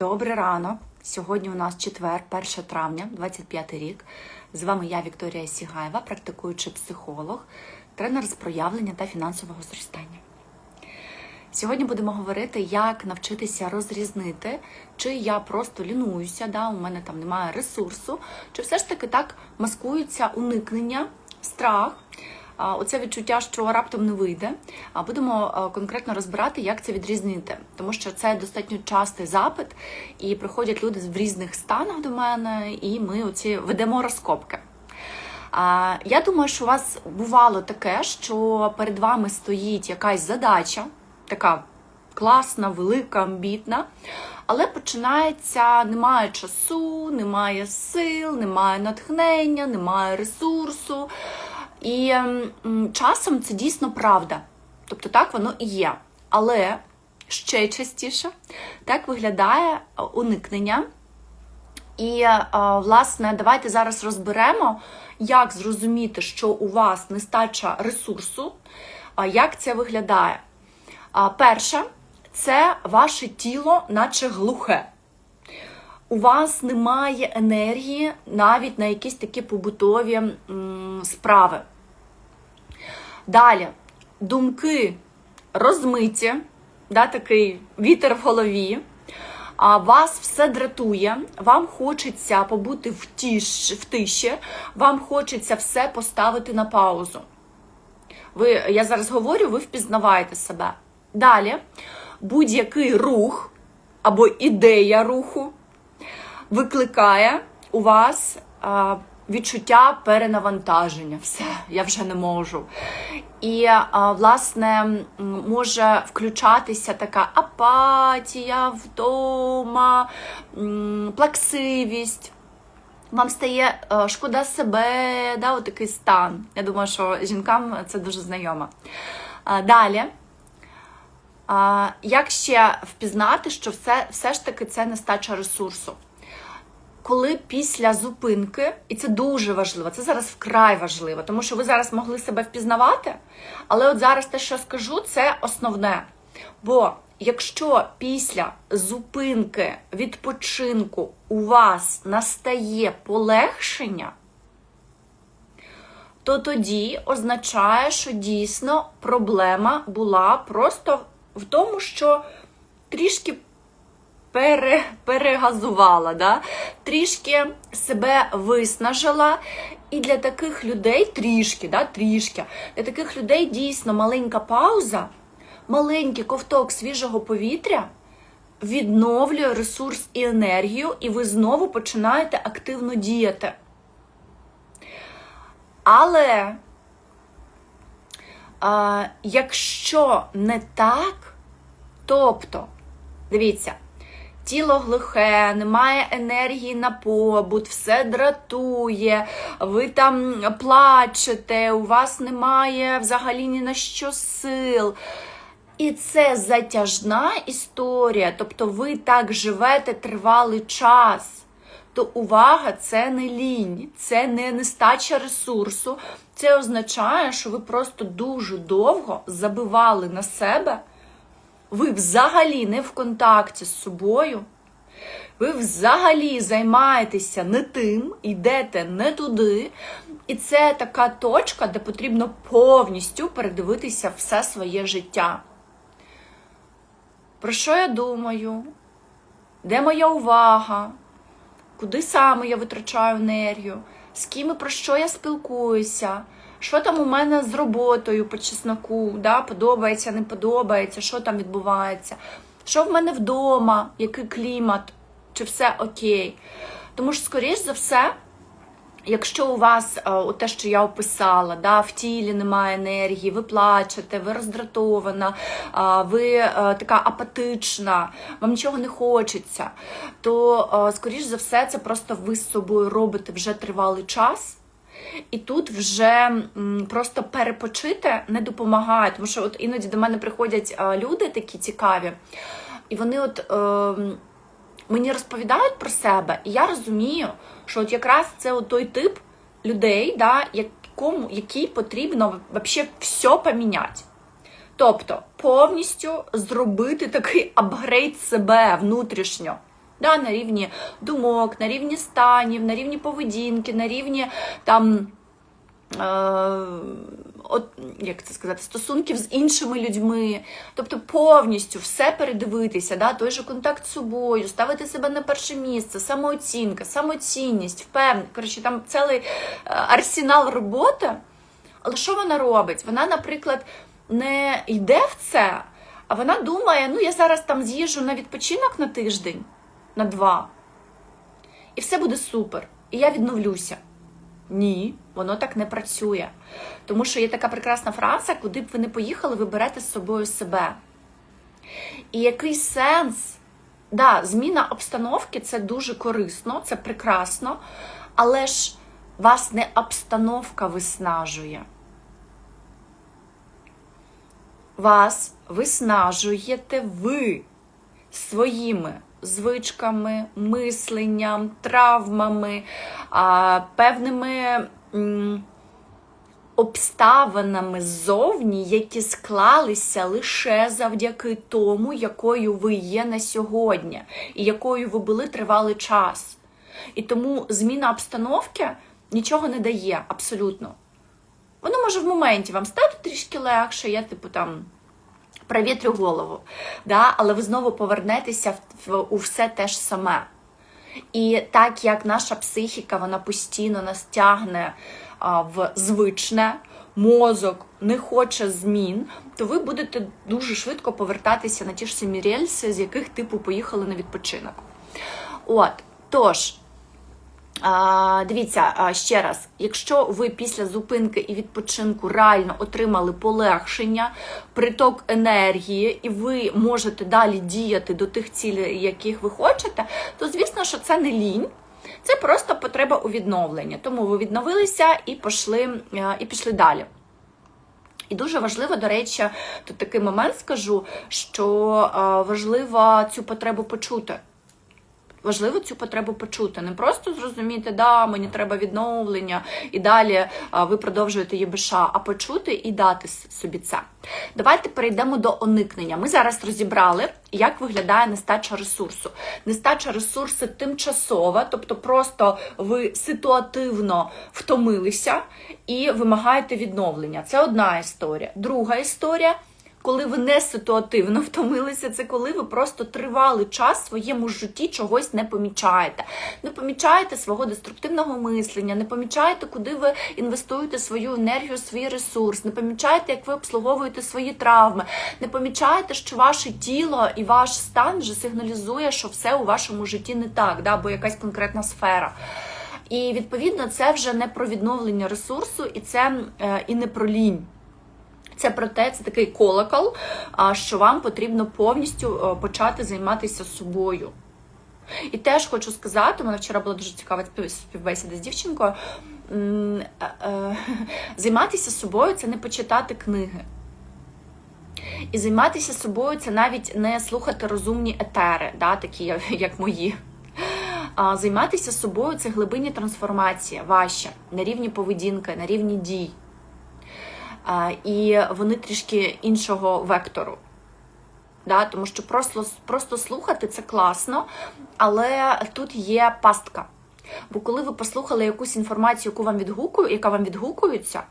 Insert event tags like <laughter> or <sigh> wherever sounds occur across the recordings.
Добрий ранок. Сьогодні у нас четвер, 1 травня, 25 рік. З вами я, Вікторія Сігаєва, практикуючий психолог, тренер з проявлення та фінансового зростання. Сьогодні будемо говорити, як навчитися розрізнити, чи я просто лінуюся, да, у мене там немає ресурсу, чи все ж таки так маскується уникнення, страх. Оце відчуття, що раптом не вийде. А будемо конкретно розбирати, як це відрізнити, тому що це достатньо частий запит, і приходять люди в різних станах до мене, і ми оці ведемо розкопки. Я думаю, що у вас бувало таке, що перед вами стоїть якась задача, така класна, велика, амбітна, але починається, немає часу, немає сил, немає натхнення, немає ресурсу. І часом це дійсно правда. Тобто так воно і є. Але ще частіше так виглядає е, уникнення. І, е, власне, давайте зараз розберемо, як зрозуміти, що у вас нестача ресурсу, як це виглядає. Перше, це ваше тіло, наче глухе. У вас немає енергії навіть на якісь такі побутові справи. Далі, думки розмиті, да, такий вітер в голові. А вас все дратує, вам хочеться побути в, тіш, в тиші, вам хочеться все поставити на паузу. Ви, я зараз говорю, ви впізнаваєте себе. Далі, будь-який рух або ідея руху викликає у вас відчуття перенавантаження. Все, я вже не можу. І, власне, може включатися така апатія, вдома, плаксивість. Вам стає е, шкода себе, да, отакий стан. Я думаю, що жінкам це дуже знайомо. Далі. Як ще впізнати, що все, все ж таки це нестача ресурсу? Коли після зупинки, і це дуже важливо, це зараз вкрай важливо, тому що ви зараз могли себе впізнавати, але от зараз те, що скажу, це основне. Бо якщо після зупинки відпочинку у вас настає полегшення, то тоді означає, що дійсно проблема була просто в тому, що трішки пере, перегазувала, да? трішки себе виснажила. І для таких людей трішки, да, трішки, для таких людей дійсно маленька пауза, маленький ковток свіжого повітря відновлює ресурс і енергію, і ви знову починаєте активно діяти. Але а, якщо не так, тобто, дивіться, тіло глухе, немає енергії на побут, все дратує, ви там плачете, у вас немає взагалі ні на що сил. І це затяжна історія, тобто ви так живете тривалий час. То увага, це не лінь, це не нестача ресурсу. Це означає, що ви просто дуже довго забивали на себе. Ви взагалі не в контакті з собою. Ви взагалі займаєтеся не тим, йдете не туди. І це така точка, де потрібно повністю передивитися все своє життя. Про що я думаю? Де моя увага? Куди саме я витрачаю енергію? З ким і про що я спілкуюся? Що там у мене з роботою по чесноку? Да? Подобається, не подобається, що там відбувається? Що в мене вдома, який клімат, чи все окей? Тому що, скоріш за все, Якщо у вас е, те, що я описала, да, в тілі немає енергії, ви плачете, ви роздратована, ви е, така апатична, вам нічого не хочеться, то, е, скоріш за все, це просто ви з собою робите вже тривалий час. І тут вже просто перепочити не допомагає, тому що от іноді до мене приходять люди такі цікаві, і вони от. Е, мені розповідають про себе, і я розумію, що от якраз це от той тип людей, да, якому, який потрібно вообще все поміняти. Тобто повністю зробити такий апгрейд себе внутрішньо. Да, на рівні думок, на рівні станів, на рівні поведінки, на рівні там. Е, от, як це сказати, стосунків з іншими людьми, тобто повністю все передивитися, да, той же контакт з собою, ставити себе на перше місце, самооцінка, самоцінність, впевненість, коротше, там цілий е, арсенал роботи. Але що вона робить? Вона, наприклад, не йде в це, а вона думає: ну я зараз там з'їжджу на відпочинок на тиждень, на два, і все буде супер. І я відновлюся. Ні, воно так не працює. Тому що є така прекрасна фраза, куди б ви не поїхали, ви берете з собою себе. І який сенс? Да, зміна обстановки це дуже корисно, це прекрасно, але ж вас не обстановка виснажує. Вас виснажуєте ви своїми звичками, мисленням, травмами, певними обставинами ззовні, які склалися лише завдяки тому, якою ви є на сьогодні, і якою ви були тривалий час. І тому зміна обстановки нічого не дає абсолютно. Воно може в моменті вам стати трішки легше, я, типу, там провітрю голову, да? але ви знову повернетеся в, в, у все те ж саме. І так як наша психіка вона постійно нас тягне а, в звичне, мозок не хоче змін, то ви будете дуже швидко повертатися на ті ж самі рельси, з яких типу поїхали на відпочинок. От, тож. Дивіться ще раз, якщо ви після зупинки і відпочинку реально отримали полегшення, приток енергії, і ви можете далі діяти до тих цілей, яких ви хочете, то звісно, що це не лінь. Це просто потреба у відновленні. Тому ви відновилися і пішли, і пішли далі. І дуже важливо, до речі, тут такий момент скажу, що важливо цю потребу почути. Важливо цю потребу почути, не просто зрозуміти, да, мені треба відновлення, і далі ви продовжуєте ЄБШ, а почути і дати собі це. Давайте перейдемо до уникнення. Ми зараз розібрали, як виглядає нестача ресурсу. Нестача ресурсу тимчасова, тобто просто ви ситуативно втомилися і вимагаєте відновлення. Це одна історія. Друга історія. Коли ви не ситуативно втомилися, це коли ви просто тривалий час в своєму житті чогось не помічаєте. Не помічаєте свого деструктивного мислення, не помічаєте, куди ви інвестуєте свою енергію, свій ресурс, не помічаєте, як ви обслуговуєте свої травми, не помічаєте, що ваше тіло і ваш стан вже сигналізує, що все у вашому житті не так, да, або якась конкретна сфера. І відповідно це вже не про відновлення ресурсу, і це е, і не про лінь. Це про те, це такий колокол, що вам потрібно повністю е, почати займатися собою. І теж хочу сказати, у мене вчора була дуже цікава співбесіда з дівчинкою. Е, е, <laughs> займатися собою це не почитати книги. І займатися собою це навіть не слухати розумні етери, да, такі <laughs> як мої. А Займатися собою це глибинні трансформації ваші на рівні поведінки, на рівні дій і вони трішки іншого вектору. Да? Тому що просто просто слухати це класно, але тут є пастка. Бо коли ви послухали якусь інформацію, яку вам відгукую, яка вам відгукується,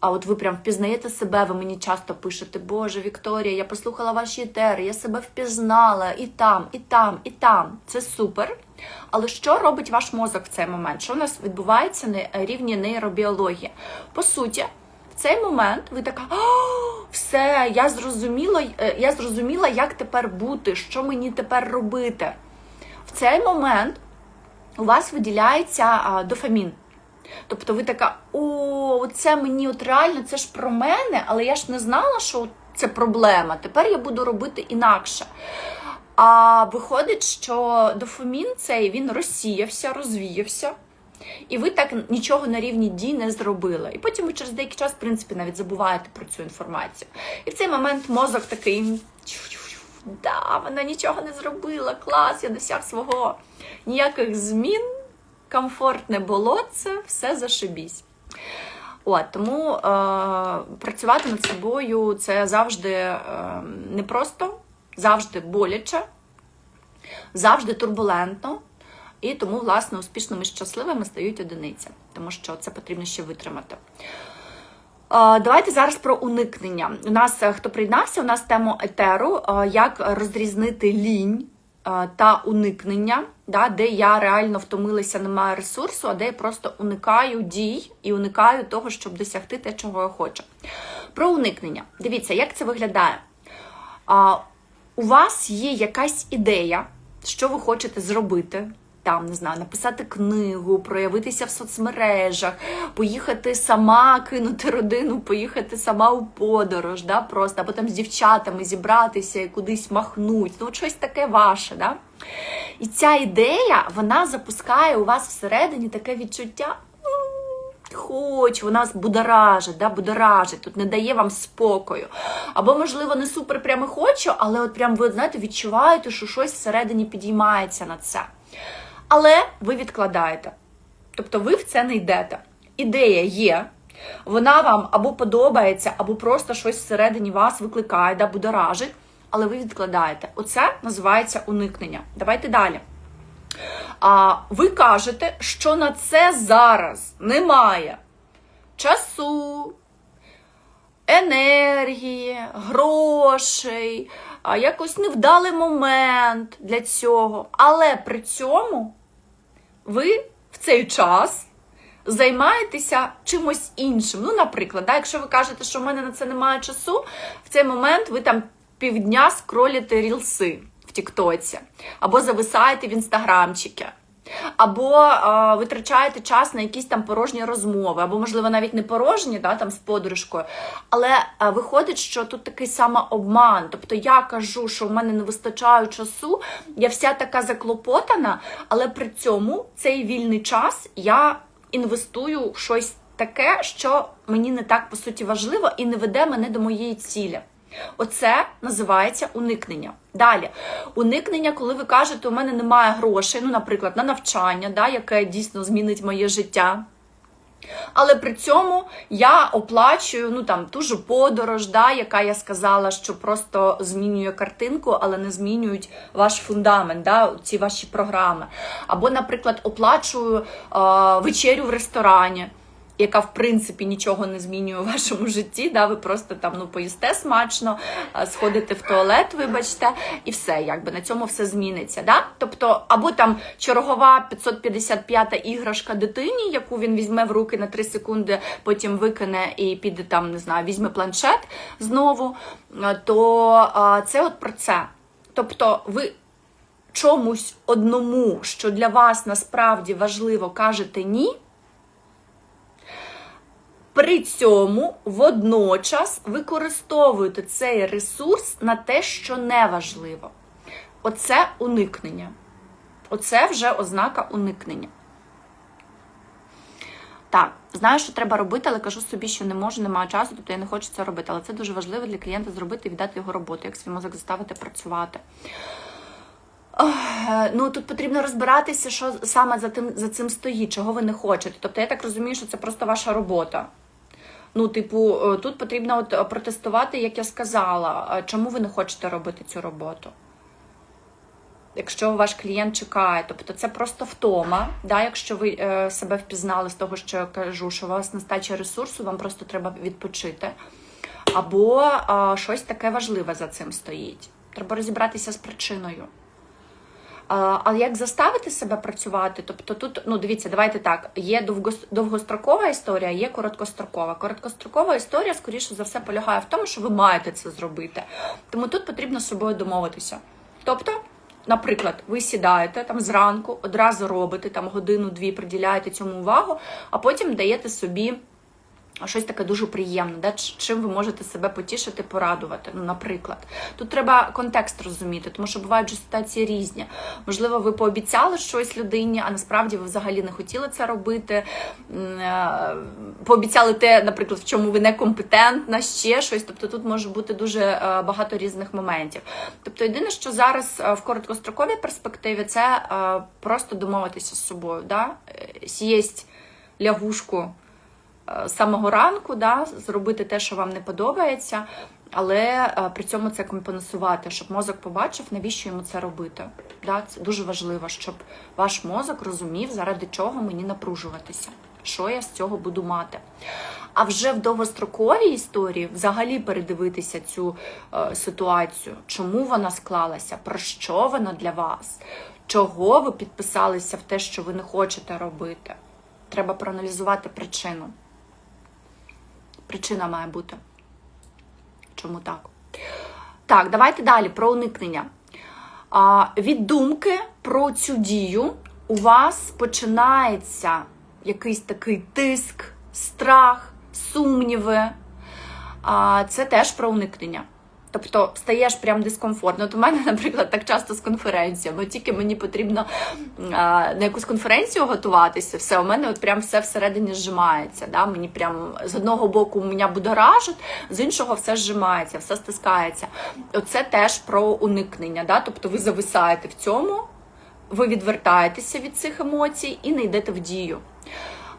а от ви прям впізнаєте себе, ви мені часто пишете, Боже, Вікторія, я послухала ваші етери, я себе впізнала і там, і там, і там. Це супер. Але що робить ваш мозок в цей момент? Що у нас відбувається на рівні нейробіології? По суті, цей момент ви така, все, я зрозуміла, е, я зрозуміла, як тепер бути, що мені тепер робити. В цей момент у вас виділяється дофамін. Тобто ви така, о, це мені от реально, це ж про мене, але я ж не знала, що це проблема. Тепер я буду робити інакше. А виходить, що дофамін цей він розсіявся, розвіявся. І ви так нічого на рівні дій не зробили. І потім ви через деякий час, в принципі, навіть забуваєте про цю інформацію. І в цей момент мозок такий. Да, вона нічого не зробила, клас, я досяг свого. Ніяких змін, комфортне болотце, все зашибісь. От, Тому е, працювати над собою це завжди е, непросто, завжди боляче. завжди турбулентно, і тому, власне, успішними щасливими стають одиниці, тому що це потрібно ще витримати. Давайте зараз про уникнення. У нас е, хто приєднався, у нас тема етеру, е, як розрізнити лінь е, та уникнення, да, де я реально втомилася, немає ресурсу, а де я просто уникаю дій і уникаю того, щоб досягти те, чого я хочу. Про уникнення. Дивіться, як це виглядає. У вас є якась ідея, що ви хочете зробити. Там, не знаю, написати книгу, проявитися в соцмережах, поїхати сама, кинути родину, поїхати сама у подорож, да, просто, або там з дівчатами зібратися і кудись махнуть. Ну, щось таке ваше. Да? І ця ідея, вона запускає у вас всередині таке відчуття. Хоч, вона будоражить, да, будоражить, тут не дає вам спокою. Або, можливо, не супер прямо хочу, але от прям ви знаєте, відчуваєте, що щось всередині підіймається на це. Але ви відкладаєте. Тобто ви в це не йдете. Ідея є, вона вам або подобається, або просто щось всередині вас викликає, да, будоражить, але ви відкладаєте. Оце називається уникнення. Давайте далі. А ви кажете, що на це зараз немає часу, енергії, грошей, якось невдалий момент для цього. Але при цьому ви в цей час займаєтеся чимось іншим. Ну, наприклад, да, якщо ви кажете, що в мене на це немає часу, в цей момент ви там півдня скролите рілси в Тіктоці, або зависаєте в інстаграмчики. Або е, витрачаєте час на якісь там порожні розмови, або, можливо, навіть не порожні, да, там з подружкою. Але е, виходить, що тут такий самообман. Тобто я кажу, що в мене не вистачає часу, я вся така заклопотана, але при цьому цей вільний час я інвестую в щось таке, що мені не так по суті важливо і не веде мене до моєї цілі. Оце називається уникнення. Далі, уникнення, коли ви кажете, у мене немає грошей, ну, наприклад, на навчання, да, яке дійсно змінить моє життя. Але при цьому я оплачую ну там ту ж подорож, да, яка я сказала, що просто змінює картинку, але не змінюють ваш фундамент, да, ці ваші програми. Або, наприклад, оплачую е, вечерю в ресторані яка в принципі нічого не змінює у вашому житті. Да? Ви просто там ну поїсте смачно, сходите в туалет, вибачте, і все, якби на цьому все зміниться. Да? Тобто, або там чергова 555-та іграшка дитині, яку він візьме в руки на 3 секунди, потім викине і піде там, не знаю, візьме планшет знову. То це от про це. Тобто, ви. Чомусь одному, що для вас насправді важливо, кажете ні, при цьому водночас використовуєте цей ресурс на те, що не важливо. Оце уникнення. Оце вже ознака уникнення. Так, знаю, що треба робити, але кажу собі, що не можу, немає часу, тобто я не хочу це робити. Але це дуже важливо для клієнта зробити і віддати його роботу, як свій мозок заставити працювати. Ну, тут потрібно розбиратися, що саме за тим за цим стоїть, чого ви не хочете. Тобто, я так розумію, що це просто ваша робота. Ну, типу, е, тут потрібно от протестувати, як я сказала, чому ви не хочете робити цю роботу. Якщо ваш клієнт чекає, тобто це просто втома, да, якщо ви е, себе впізнали з того, що я кажу, що у вас нестача ресурсу, вам просто треба відпочити. Або е, щось таке важливе за цим стоїть. Треба розібратися з причиною. Але як заставити себе працювати? Тобто тут, ну дивіться, давайте так, є довгострокова історія, є короткострокова. Короткострокова історія, скоріше за все, полягає в тому, що ви маєте це зробити. Тому тут потрібно з собою домовитися. Тобто, наприклад, ви сідаєте там зранку, одразу робите там годину-дві, приділяєте цьому увагу, а потім даєте собі щось таке дуже приємне, да? чим ви можете себе потішити, порадувати. Ну, наприклад, тут треба контекст розуміти, тому що бувають же ситуації різні. Можливо, ви пообіцяли щось людині, а насправді ви взагалі не хотіли це робити. Е, пообіцяли те, наприклад, в чому ви некомпетентна, ще щось. Тобто тут може бути дуже е, багато різних моментів. Тобто, єдине, що зараз е, в короткостроковій перспективі, це просто домовитися з собою, да? сієсть лягушку. Е, самого ранку, да, зробити те, що вам не подобається, але е, при цьому це компенсувати, щоб мозок побачив, навіщо йому це робити. Да? Це дуже важливо, щоб ваш мозок розумів, заради чого мені напружуватися, що я з цього буду мати. А вже в довгостроковій історії взагалі передивитися цю е, ситуацію, чому вона склалася, про що вона для вас, чого ви підписалися в те, що ви не хочете робити. Треба проаналізувати причину. Причина має бути. Чому так? Так, давайте далі про уникнення. А, від думки про цю дію у вас починається якийсь такий тиск, страх, сумніви. А, це теж про уникнення. Тобто стаєш прям дискомфортно. От у мене, <laughs> наприклад, так часто з конференціями. Тільки мені потрібно а, на якусь конференцію готуватися, все, у мене от прям все всередині зжимається. Да? Мені прям з одного боку мене будоражить, з іншого все зжимається, все стискається. Оце теж про уникнення. Да? Тобто ви зависаєте в цьому, ви відвертаєтеся від цих емоцій і не йдете в дію.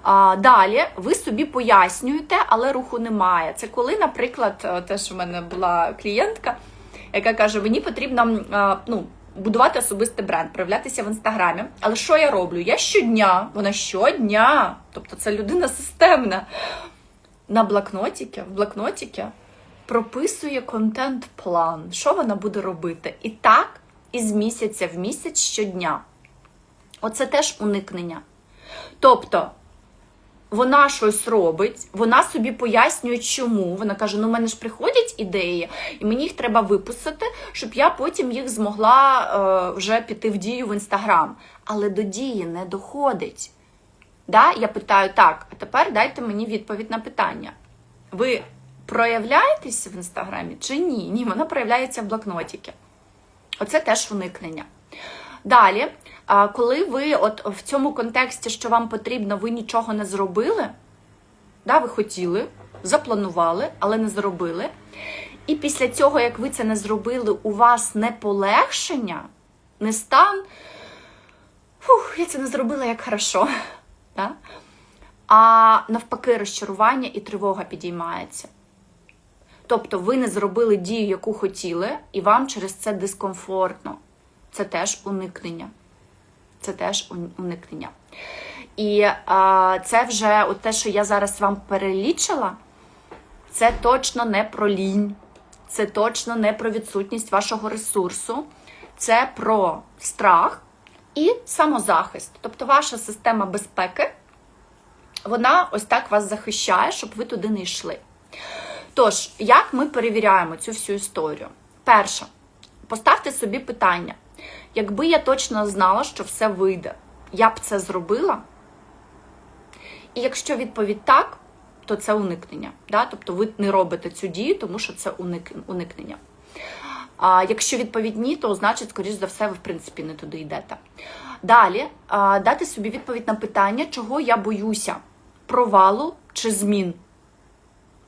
А, далі ви собі пояснюєте, але руху немає. Це коли, наприклад, е, теж у мене була клієнтка, яка каже: мені потрібно а, ну, будувати особистий бренд, проявлятися в інстаграмі. Але що я роблю? Я щодня, вона щодня, тобто це людина системна. На блокнотіки, в блокнотіки прописує контент-план, що вона буде робити. І так, із місяця в місяць щодня. Оце теж уникнення. Тобто вона щось робить, вона собі пояснює, чому. Вона каже: ну, в мене ж приходять ідеї, і мені їх треба виписати, щоб я потім їх змогла е, вже піти в дію в інстаграм. Але до дії не доходить. Да? Я питаю, так, а тепер дайте мені відповідь на питання. Ви проявляєтеся в інстаграмі чи ні? Ні, вона проявляється в блокнотіки. Оце теж уникнення. Далі, коли ви от в цьому контексті, що вам потрібно, ви нічого не зробили, да, ви хотіли, запланували, але не зробили. І після цього, як ви це не зробили, у вас не полегшення, не стан. Фух, я це не зробила як хорошо. <laughs> Да? А навпаки, розчарування і тривога підіймається. Тобто ви не зробили дію, яку хотіли, і вам через це дискомфортно. Це теж уникнення. Це теж уникнення. І а, це вже от те, що я зараз вам перелічила, це точно не про лінь, це точно не про відсутність вашого ресурсу, це про страх і самозахист. Тобто ваша система безпеки, вона ось так вас захищає, щоб ви туди не йшли. Тож, як ми перевіряємо цю всю історію? Перше, поставте собі питання. Якби я точно знала, що все вийде, я б це зробила. І якщо відповідь так, то це уникнення. Да? Тобто ви не робите цю дію, тому що це уникнення. А якщо відповідь ні, то значить, скоріш за все, ви, в принципі, не туди йдете. Далі дати собі відповідь на питання, чого я боюся: провалу чи змін.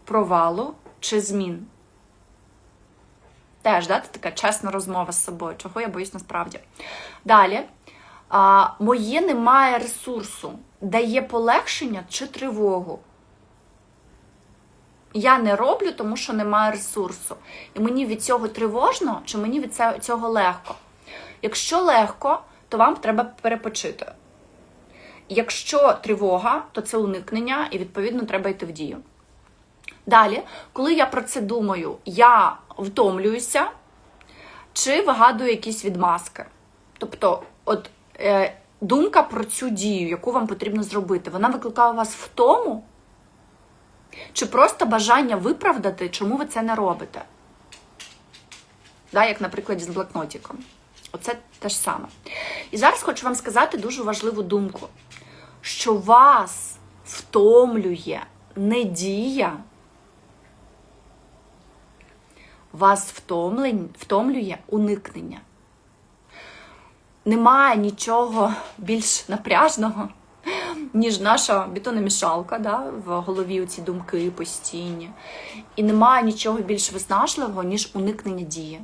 Провалу чи змін. Теж, да, це така чесна розмова з собою, чого я боюсь насправді. Далі, а, моє немає ресурсу, дає полегшення чи тривогу. Я не роблю, тому що немає ресурсу. І мені від цього тривожно, чи мені від цього легко. Якщо легко, то вам треба перепочити. Якщо тривога, то це уникнення, і, відповідно, треба йти в дію. Далі, коли я про це думаю, я втомлююся чи вигадую якісь відмазки. Тобто, от е, думка про цю дію, яку вам потрібно зробити, вона викликає вас втому, чи просто бажання виправдати, чому ви це не робите. Да, Як, наприклад, з блокнотиком. Оце те ж саме. І зараз хочу вам сказати дуже важливу думку, що вас втомлює не вас втомлює уникнення. Немає нічого більш напряжного, ніж наша бетономішалка да, в голові ці думки постійні. І немає нічого більш виснажливого, ніж уникнення дії.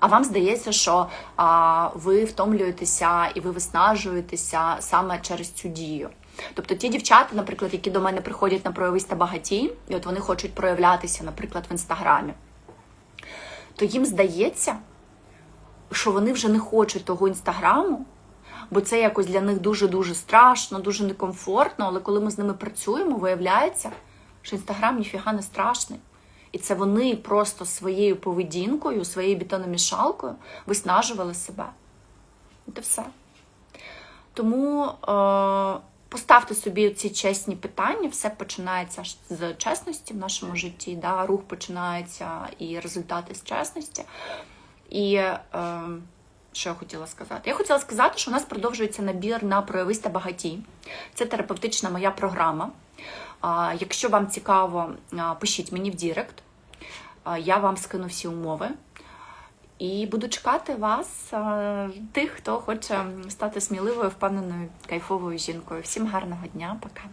А вам здається, що а, ви втомлюєтеся і ви виснажуєтеся саме через цю дію. Тобто ті дівчата, наприклад, які до мене приходять на проявиста багатій, і от вони хочуть проявлятися, наприклад, в інстаграмі. То їм здається, що вони вже не хочуть того інстаграму, бо це якось для них дуже-дуже страшно, дуже некомфортно. Але коли ми з ними працюємо, виявляється, що інстаграм ніфіга не страшний. І це вони просто своєю поведінкою, своєю бетономішалкою виснажували себе. Це все. Тому е, поставте собі ці чесні питання, все починається з чесності в нашому житті. Да? Рух починається і результати з чесності. І е, що я хотіла сказати? Я хотіла сказати, що у нас продовжується набір на проявиста багатій. Це терапевтична моя програма. Якщо вам цікаво, пишіть мені в Дірект. Я вам скину всі умови. І буду чекати вас, тих, хто хоче стати сміливою, впевненою, кайфовою жінкою. Всім гарного дня, пока.